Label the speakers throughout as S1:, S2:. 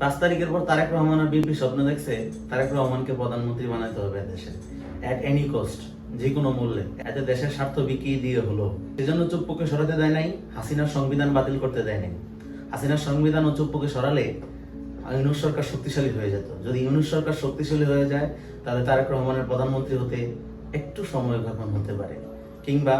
S1: পাঁচ তারিখের পর তারেক রহমান আর স্বপ্ন দেখছে, তারেক রহমানকে প্রধানমন্ত্রী বানাতে হবে দেশে অ্যাট এনি কস্ট যে কোনো মূল্যে। এতে দেশের স্বার্থ বিক্রি দিয়ে হলো। সেজন্য চুপ্পুকে সরাতে দেয় নাই, হাসিনার সংবিধান বাতিল করতে দেয় নাই। হাসিনার সংবিধান ও চুপ্পুকে সরালে ইউনুস সরকার শক্তিশালী হয়ে যেত। যদি ইউনুস সরকার শক্তিশালী হয়ে যায়, তাহলে তারেক রহমানের প্রধানমন্ত্রী হতে একটু সময় গ্রহণ হতে পারে, কিংবা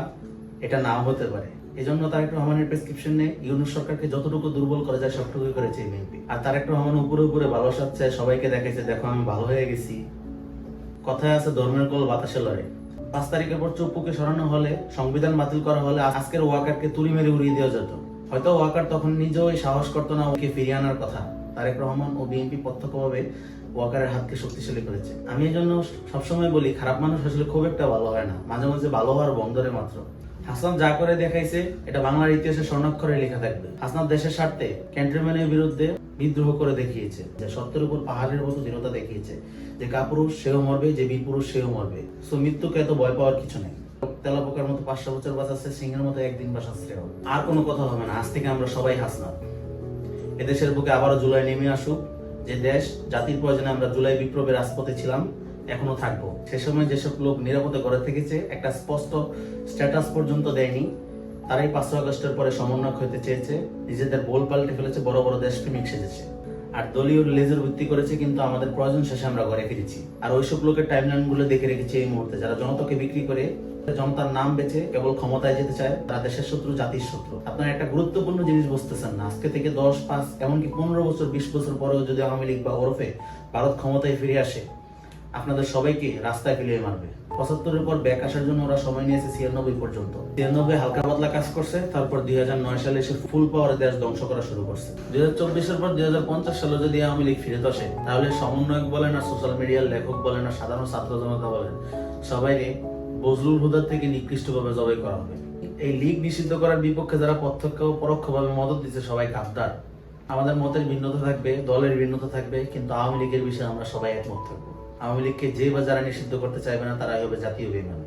S1: এটা নাও হতে পারে। এজন্য তারেক রহমানের প্রেসক্রিপশনে ইউনুস সরকারকে যতটুকু দুর্বল করা যায় সবটুকু করেছে বিএনপি আর তারেক রহমান উপরে উপরে ভালো সাচ্ছে সবাইকে দেখাইছে, দেখো, আমি ভালো হয়ে গেছি। কথায় আছে, ধর্মের কল বাতাসে লড়ে। পাঁচ তারিখের পর চুপ্পুকে সরানো হলে, সংবিধান বাতিল করা হলে আজকের ওয়াকারকে তুলি মেরে উড়িয়ে দেওয়া যেত। হয়তো ওয়াকার তখন নিজেও সাহস করতো না ওকে ফিরিয়ে আনার কথা। তারেক রহমান ও বিএনপি প্রত্যক্ষভাবে ওয়াকারের হাতকে শক্তিশালী করেছে। আমি এই জন্য সবসময় বলি, খারাপ মানুষ আসলে খুব একটা ভালো হয় না। মাঝে মাঝে ভালো হওয়ার বন্ধরে মাত্র। হাসনাত যা করে দেখাইছে, এটা বাংলার ইতিহাসে স্বর্ণাক্ষরে লেখা থাকবে। হাসনাত দেশের স্বার্থে ক্যান্টনমেন্টের বিরুদ্ধে বিদ্রোহ করে দেখিয়েছে। যে সত্যের উপর পাহাড়ের মতো দৃঢ়তা দেখিয়েছে। যে কাপুরুষ সেও মরবে, যে বীর পুরুষ সেও মরবে। সো মৃত্যুকে এত ভয় পাওয়ার কিছু নেই। তেলাপোকার মতো পাঁচশো বছর বাঁচাচ্ছে, সিংহের মতো একদিন বাঁচাচ্ছে। আর কোনো কথা হবে না, আজ থেকে আমরা সবাই হাসনাত এদেশের বুকে আবারও জুলাই নেমে আসুক। যে দেশ, জাতির প্রয়োজনে আমরা জুলাই বিপ্লবের রাজপথে ছিলাম, এখনও থাকব। সে সময় যেসব লোক নিরাপদে ঘরে থেকেছে, একটা স্পষ্ট স্ট্যাটাস পর্যন্ত দেয়নি। তারাই পাঁচশো আগস্টের পরে সমন্বয়ক হতে চেয়েছে, নিজেদের বোল পাল্টে ফেলেছে, বড় বড় দেশপ্রেমিক সেজেছে। আর দলীয় লেজের ভিত্তি করেছে কিন্তু আমাদের প্রয়োজন শেষে আমরা ঘরে ফিরেছি। আর ওইসব লোকের টাইমলাইনগুলো দেখে রেখেছি এই মুহূর্তে। যারা জনতাকে বিক্রি করে জনতার নাম বেছে কেবল ক্ষমতায় যেতে চায়, তারা দেশের শত্রু, জাতির শত্রু। আপনারা একটা গুরুত্বপূর্ণ জিনিস বুঝতেছেন না। আজকে থেকে দশ, পাঁচ, এমনকি পনেরো বছর, বিশ বছর পরেও যদি আওয়ামী লীগ বা ওরফে ভারত ক্ষমতায় ফিরে আসে আপনাদের সবাইকে রাস্তায় ফেলিয়ে মারবে। পঁচাত্তরের পর ব্যাক আসার জন্য ওরা সময় নিয়েছে ছিয়ানব্বই পর্যন্ত। ছিয়ানব্বই হালকা পাতলা কাজ করছে, তারপর দুই হাজার নয় সালে এসে ফুল পাওয়ারে দেশ ধ্বংস করা শুরু করছে। দুই হাজার চব্বিশের পর দুই হাজার পঞ্চাশ সালে যদি আওয়ামী লীগ ফিরে আসে, তাহলে সমন্বয়ক বলেন আর সোশ্যাল মিডিয়ার লেখক বলেন আর সাধারণ ছাত্র জনতা বলেন, সবাইকে বজলুল হুদার থেকে নিকৃষ্টভাবে জবাই করা হবে। এই লীগ নিষিদ্ধ করার বিপক্ষে যারা প্রত্যক্ষ ও পরোক্ষভাবে মদত দিচ্ছে, সবাই গাদ্দার আমাদের মতের ভিন্নতা থাকবে, দলের ভিন্নতা থাকবে, কিন্তু আওয়ামী লীগের বিষয়ে আমরা সবাই একমত থাকব। আওয়ামী লীগকে যে বা যারা নিষিদ্ধ করতে চাইবে না তারাই হবে জাতীয় বিমান